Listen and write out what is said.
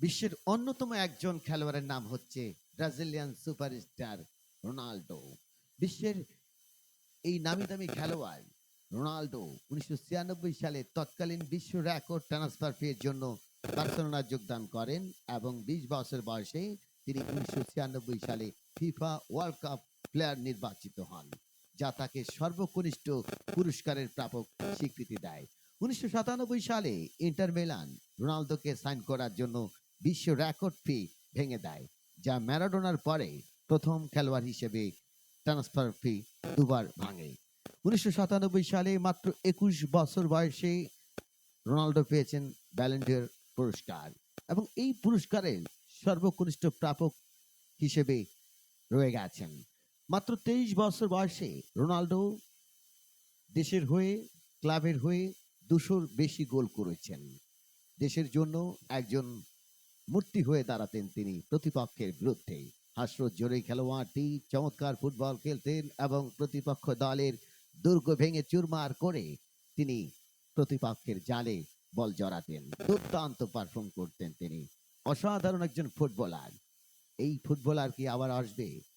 বিশ্বের অন্যতম একজন খেলোয়াড়ের নাম হচ্ছে ব্রাজিলিয়ান সুপারস্টার রোনাল্ডো বিশ্বের এই নামি দামি খেলোয়াড় রোনাল্ডো উনিশশো ছিয়ানব্বই সালে তৎকালীন বিশ্ব রেকর্ড ট্রান্সফার ফির জন্য বার্সেলোনা যোগদান করেন এবং বিশ বছর বয়সে তিনি উনিশশো ছিয়ানব্বই সালে ফিফা ওয়ার্ল্ড কাপ প্লেয়ার নির্বাচিত হন, যা তাকে সর্বকনিষ্ঠ পুরস্কারের প্রাপক স্বীকৃতি দেয়। উনিশশো সাতানব্বই সালে ইন্টার মিলান রোনালদোকে সাইন করার জন্য বিশ্ব রেকর্ড ফি ভেঙে দেয়, যা ম্যারাডোনার পরে প্রথম খেলোয়াড় হিসেবে ট্রান্সফার ফি দুবার ভাঙে। উনিশশো সাতানব্বই সালে মাত্র একুশ বছর বয়সে রোনাল্ডো পেয়েছেন ব্যালেন্ডিয়ার পুরস্কার এবং এই পুরস্কারের সর্বকনিষ্ঠ প্রাপক হিসেবে রয়ে গেছেন। মাত্র তেইশ বছর বয়সে রোনাল্ডো দেশের হয়ে, ক্লাবের হয়ে দুশোর বেশি গোল করেছেন। দেশের জন্য একজন মূর্তি হয়ে দাঁড়াতেন তিনি প্রতিপক্ষের বিরুদ্ধে। হাস্যজ্জ্বলে খেলোয়াড়টি চমৎকার ফুটবল খেলতেন এবং প্রতিপক্ষ দলের দুর্গ ভেঙে চুরমার করে তিনি প্রতিপক্ষের জালে বল জড়াতেন। দুর্দান্ত পারফর্ম করতেন তিনি। অসাধারণ একজন ফুটবলার। এই ফুটবলার কি আবার আসবে?